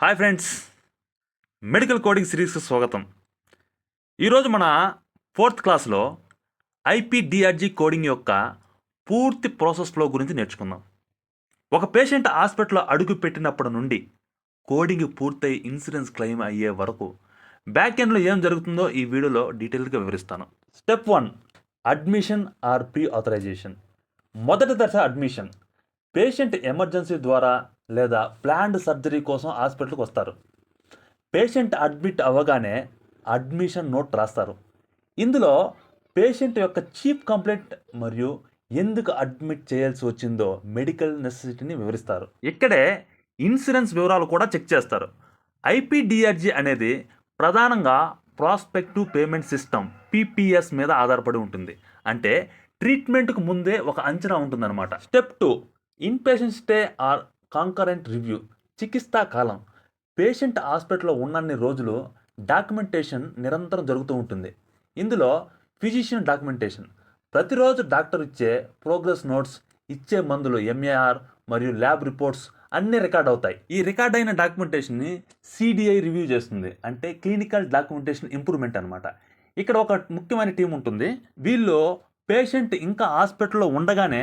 Hi friends. Medical coding సిరీస్కి స్వాగతం. ఈరోజు మన ఫోర్త్ క్లాస్లో ఐపీడిఆర్జీ కోడింగ్ యొక్క పూర్తి ప్రాసెస్ ఫ్లో గురించి నేర్చుకుందాం. ఒక పేషెంట్ హాస్పిటల్లో అడుగు పెట్టినప్పటి నుండి కోడింగ్ పూర్తయి ఇన్సూరెన్స్ క్లెయిమ్ అయ్యే వరకు బ్యాక్ ఎండ్లో ఏం జరుగుతుందో ఈ వీడియోలో డీటెయిల్గా వివరిస్తాను. Step one admission or pre authorisation మొదటి దశ అడ్మిషన్. పేషెంట్ ఎమర్జెన్సీ ద్వారా లేదా ప్లాన్డ్ సర్జరీ కోసం హాస్పిటల్కి వస్తారు. పేషెంట్ అడ్మిట్ అవ్వగానే అడ్మిషన్ నోట్ రాస్తారు. ఇందులో పేషెంట్ యొక్క చీఫ్ కంప్లైంట్ మరియు ఎందుకు అడ్మిట్ చేయాల్సి వచ్చిందో మెడికల్ నెసెసిటీని వివరిస్తారు. ఇక్కడే ఇన్సూరెన్స్ వివరాలు కూడా చెక్ చేస్తారు. ఐపీడిఆర్జీ అనేది ప్రధానంగా ప్రాస్పెక్టివ్ పేమెంట్ సిస్టమ్ పీపీఎస్ మీద ఆధారపడి ఉంటుంది. అంటే ట్రీట్మెంట్కు ముందే ఒక అంచనా ఉంటుందన్నమాట. Step two inpatient stay or concurrent review చికిత్సా కాలం పేషెంట్ హాస్పిటల్లో ఉన్నన్ని రోజులు డాక్యుమెంటేషన్ నిరంతరం జరుగుతూ ఉంటుంది. ఇందులో ఫిజిషియన్ డాక్యుమెంటేషన్ ప్రతిరోజు డాక్టర్ ఇచ్చే ప్రోగ్రెస్ నోట్స్ ఇచ్చే మందులు ఎంఏఆర్ మరియు ల్యాబ్ రిపోర్ట్స్ అన్నీ రికార్డ్ అవుతాయి. ఈ రికార్డ్ అయిన డాక్యుమెంటేషన్ని సిడిఐ రివ్యూ చేస్తుంది. అంటే క్లినికల్ డాక్యుమెంటేషన్ ఇంప్రూవ్మెంట్ అనమాట ఇక్కడ ఒక ముఖ్యమైన టీం ఉంటుంది. వీళ్ళు పేషెంట్ ఇంకా హాస్పిటల్లో ఉండగానే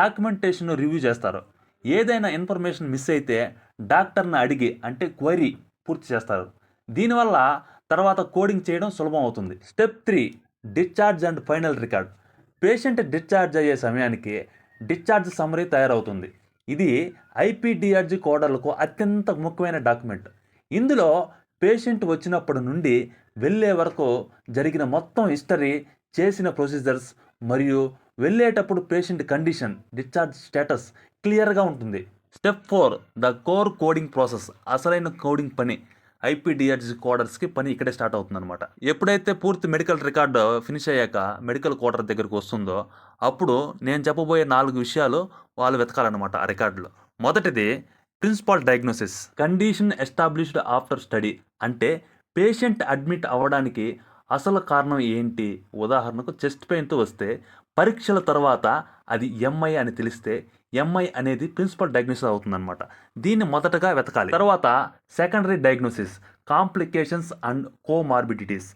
డాక్యుమెంటేషన్ రివ్యూ చేస్తారు. ఏదైనా ఇన్ఫర్మేషన్ మిస్ అయితే డాక్టర్ని అడిగి అంటే క్వైరీ పూర్తి చేస్తారు. దీనివల్ల తర్వాత కోడింగ్ చేయడం సులభం అవుతుంది. Step three discharge and final record. Patient discharge అయ్యే సమయానికి డిశ్చార్జ్ సమ్మరీ తయారవుతుంది. ఇది ఐపీడిఆర్జీ కోడర్లకు అత్యంత ముఖ్యమైన డాక్యుమెంట్. ఇందులో పేషెంట్ వచ్చినప్పటి నుండి వెళ్ళే వరకు జరిగిన మొత్తం హిస్టరీ చేసిన ప్రొసీజర్స్ మరియు వెళ్ళేటప్పుడు పేషెంట్ కండిషన్ డిశ్చార్జ్ స్టేటస్ క్లియర్గా ఉంటుంది. Step four the core coding process అసలైన కోడింగ్ పని. ఐపీడిఆర్జి కోడర్స్కి పని ఇక్కడే స్టార్ట్ అవుతుంది అనమాట ఎప్పుడైతే పూర్తి మెడికల్ రికార్డు ఫినిష్ అయ్యాక మెడికల్ కోడర్ దగ్గరకు వస్తుందో అప్పుడు నేను చెప్పబోయే నాలుగు విషయాలు వాళ్ళు వెతకాలన్నమాట ఆ రికార్డులో మొదటిది principal diagnosis condition established after study అంటే పేషెంట్ అడ్మిట్ అవ్వడానికి అసలు కారణం ఏంటి? ఉదాహరణకు చెస్ట్ పెయిన్తో వస్తే పరీక్షల తర్వాత అది ఎంఐ అని తెలిస్తే ఎంఐ అనేది ప్రిన్సిపల్ డయాగ్నోసిస్ అవుతుందన్నమాట. దీన్ని మొదటగా వెతకాలి. తర్వాత secondary diagnosis complications and comorbidities.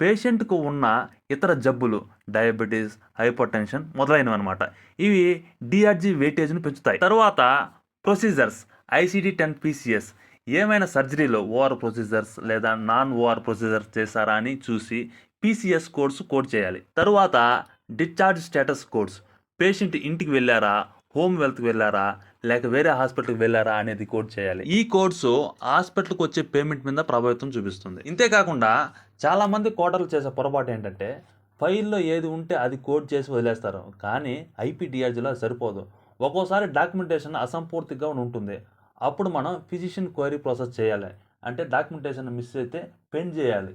పేషెంట్కు ఉన్న ఇతర జబ్బులు డయాబెటీస్ హైపర్ టెన్షన్ మొదలైనవి అనమాట ఇవి డిఆర్జీ వెయిటేజ్ను పెంచుతాయి. తర్వాత ప్రొసీజర్స్ ఐసిడి టెన్ పీసీఎస్ ఏమైనా సర్జరీలో ఓఆర్ ప్రొసీజర్స్ లేదా నాన్ ఓఆర్ ప్రొసీజర్స్ చేశారా అని చూసి పీసీఎస్ కోడ్స్ కోడ్ చేయాలి. తరువాత డిశ్చార్జ్ స్టేటస్ కోడ్స్. పేషెంట్ ఇంటికి వెళ్ళారా? హోమ్ వెల్త్కి వెళ్ళారా? లేక వేరే హాస్పిటల్కి వెళ్ళారా అనేది కోడ్ చేయాలి. ఈ కోడ్స్ హాస్పిటల్కి వచ్చే పేమెంట్ మీద ప్రభావితం చూపిస్తుంది. ఇంతేకాకుండా చాలామంది కోటర్లు చేసే పొరపాటు ఏంటంటే ఫైల్లో ఏది ఉంటే అది కోడ్ చేసి వదిలేస్తారు. కానీ ఐపీడిఆర్జీలో అది సరిపోదు. ఒక్కోసారి డాక్యుమెంటేషన్ అసంపూర్తిగా ఉంటుంది. అప్పుడు మనం ఫిజిషియన్ క్వైరీ ప్రాసెస్ చేయాలి. అంటే డాక్యుమెంటేషన్ మిస్ అయితే పెన్ చేయాలి.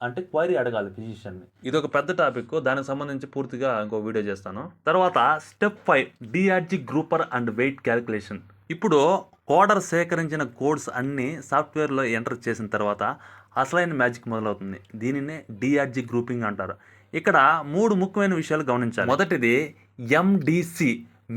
అంటే క్వైరీ అడగాలి ఫిజిషియన్ని ఇది ఒక పెద్ద టాపిక్ దానికి సంబంధించి పూర్తిగా ఇంకో వీడియో చేస్తాను. తర్వాత step five DRG grouper and weight calculation ఇప్పుడు కోడర్ సేకరించిన కోడ్స్ అన్నీ సాఫ్ట్వేర్లో ఎంటర్ చేసిన తర్వాత అసలైన మ్యాజిక్ మొదలవుతుంది. దీనినే డిఆర్జీ గ్రూపింగ్ అంటారు. ఇక్కడ మూడు ముఖ్యమైన విషయాలు గమనించాలి. మొదటిది ఎండిసి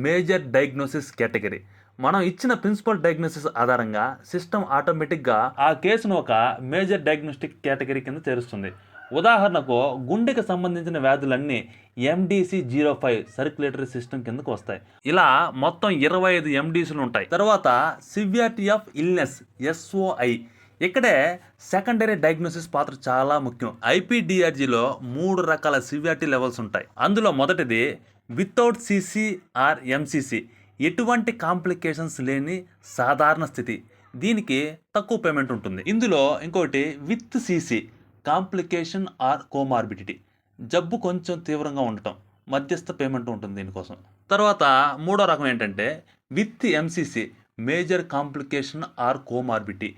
మేజర్ డయాగ్నోసిస్ కేటగిరీ మనం ఇచ్చిన ప్రిన్సిపల్ డయాగ్నోసిస్ ఆధారంగా సిస్టమ్ ఆటోమేటిక్గా ఆ కేసును ఒక మేజర్ డయాగ్నోస్టిక్ కేటగిరీ కింద చేరుస్తుంది. ఉదాహరణకు గుండెకి సంబంధించిన వ్యాధులన్నీ MDC zero five circulatory system కిందకు వస్తాయి. ఇలా మొత్తం ఇరవై ఐదు ఎండిసిలు ఉంటాయి. తర్వాత సివియారిటీ ఆఫ్ ఇల్నెస్ ఎస్ఓఐ ఇక్కడే సెకండరీ డయాగ్నోసిస్ పాత్ర చాలా ముఖ్యం. ఐపీడిఆర్జీలో మూడు రకాల సివియారిటీ లెవెల్స్ ఉంటాయి. అందులో మొదటిది వితౌట్ సిసి ఆర్ ఎంసిసి ఎటువంటి కాంప్లికేషన్స్ లేని సాధారణ స్థితి. దీనికి తక్కువ పేమెంట్ ఉంటుంది. ఇందులో ఇంకోటి with CC complication or comorbidity. జబ్బు కొంచెం తీవ్రంగా ఉండటం మధ్యస్థ పేమెంట్ ఉంటుంది దీనికోసం. తర్వాత మూడో రకం ఏంటంటే with MCC major complication or comorbidity.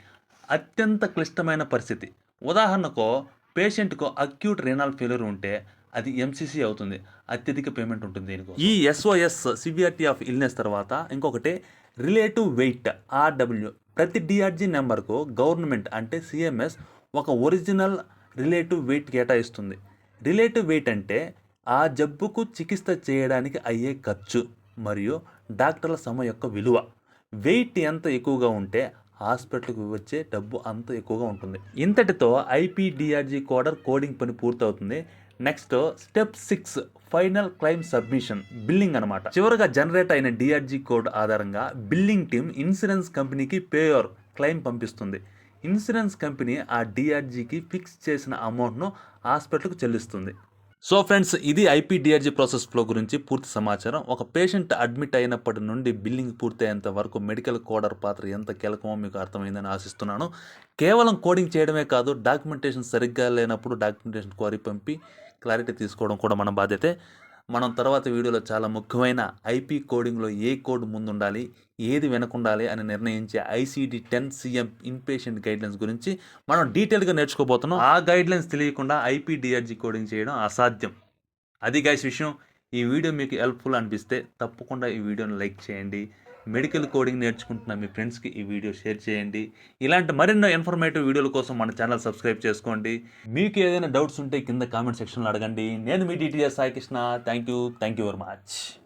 అత్యంత క్లిష్టమైన పరిస్థితి. ఉదాహరణకు పేషెంట్కు అక్యూట్ రీనాల్ ఫెయిల్యూర్ ఉంటే అది ఎంసీసీ అవుతుంది. అత్యధిక పేమెంట్ ఉంటుంది దీనికి ఈ ఎస్ఓఎస్ సివిఆర్టీ ఆఫ్ ఇల్నెస్ తర్వాత ఇంకొకటి రిలేటివ్ వెయిట్ ఆర్డబ్ల్యూ ప్రతి డిఆర్జీ నెంబర్కు గవర్నమెంట్ అంటే సిఎంఎస్ ఒక ఒరిజినల్ రిలేటివ్ వెయిట్ కేటాయిస్తుంది. రిలేటివ్ వెయిట్ అంటే ఆ జబ్బుకు చికిత్స చేయడానికి అయ్యే ఖర్చు మరియు డాక్టర్ల సమ యొక్క విలువ. వెయిట్ ఎంత ఎక్కువగా ఉంటే హాస్పిటల్కి వచ్చే డబ్బు అంత ఎక్కువగా ఉంటుంది. ఇంతటితో ఐపీడిఆర్జీ కోడర్ కోడింగ్ పని పూర్తవుతుంది. Next step six final claim submission billing అనమాట చివరగా జనరేట్ అయిన డిఆర్జీ కోడ్ ఆధారంగా బిల్లింగ్ టీమ్ ఇన్సూరెన్స్ కంపెనీకి పేయోర్ క్లెయిమ్ పంపిస్తుంది. ఇన్సూరెన్స్ కంపెనీ ఆ డిఆర్జీకి ఫిక్స్ చేసిన అమౌంట్ను హాస్పిటల్కు చెల్లిస్తుంది. సో ఫ్రెండ్స్ ఇది ఐపీడిఆర్జీ ప్రాసెస్ ఫ్లో గురించి పూర్తి సమాచారం. ఒక పేషెంట్ అడ్మిట్ అయినప్పటి నుండి బిల్లింగ్ పూర్తయ్యేంత వరకు మెడికల్ కోడర్ పాత్ర ఎంత కీలకమో మీకు అర్థమైందని ఆశిస్తున్నాను. కేవలం కోడింగ్ చేయడమే కాదు డాక్యుమెంటేషన్ సరిగ్గా లేనప్పుడు డాక్యుమెంటేషన్ క్వారీ పంపి క్లారిటీ తీసుకోవడం కూడా మన బాధ్యతే. మనం తర్వాత వీడియోలో చాలా ముఖ్యమైన ఐపీ కోడింగ్లో ఏ కోడ్ ముందుండాలి ఏది వెనకుండాలి అని నిర్ణయించే ICD ten CM inpatient guidelines గురించి మనం డీటెయిల్గా నేర్చుకోబోతున్నాం. ఆ గైడ్లైన్స్ తెలియకుండా ఐపీ డిఆర్జీ కోడింగ్ చేయడం అసాధ్యం. అది గైస్ విషయం. ఈ వీడియో మీకు హెల్ప్ఫుల్ అనిపిస్తే తప్పకుండా ఈ వీడియోని లైక్ చేయండి. మెడికల్ కోడింగ్ నేర్చుకుంటున్న మీ ఫ్రెండ్స్కి ఈ వీడియో షేర్ చేయండి. ఇలాంటి మరెన్నో ఇన్ఫర్మేటివ్ వీడియోల కోసం మన ఛానల్ సబ్స్క్రైబ్ చేసుకోండి. మీకు ఏదైనా డౌట్స్ ఉంటే కింద కామెంట్ సెక్షన్లో అడగండి. నేను మీ DTS Saikrishna. Thank you thank you very much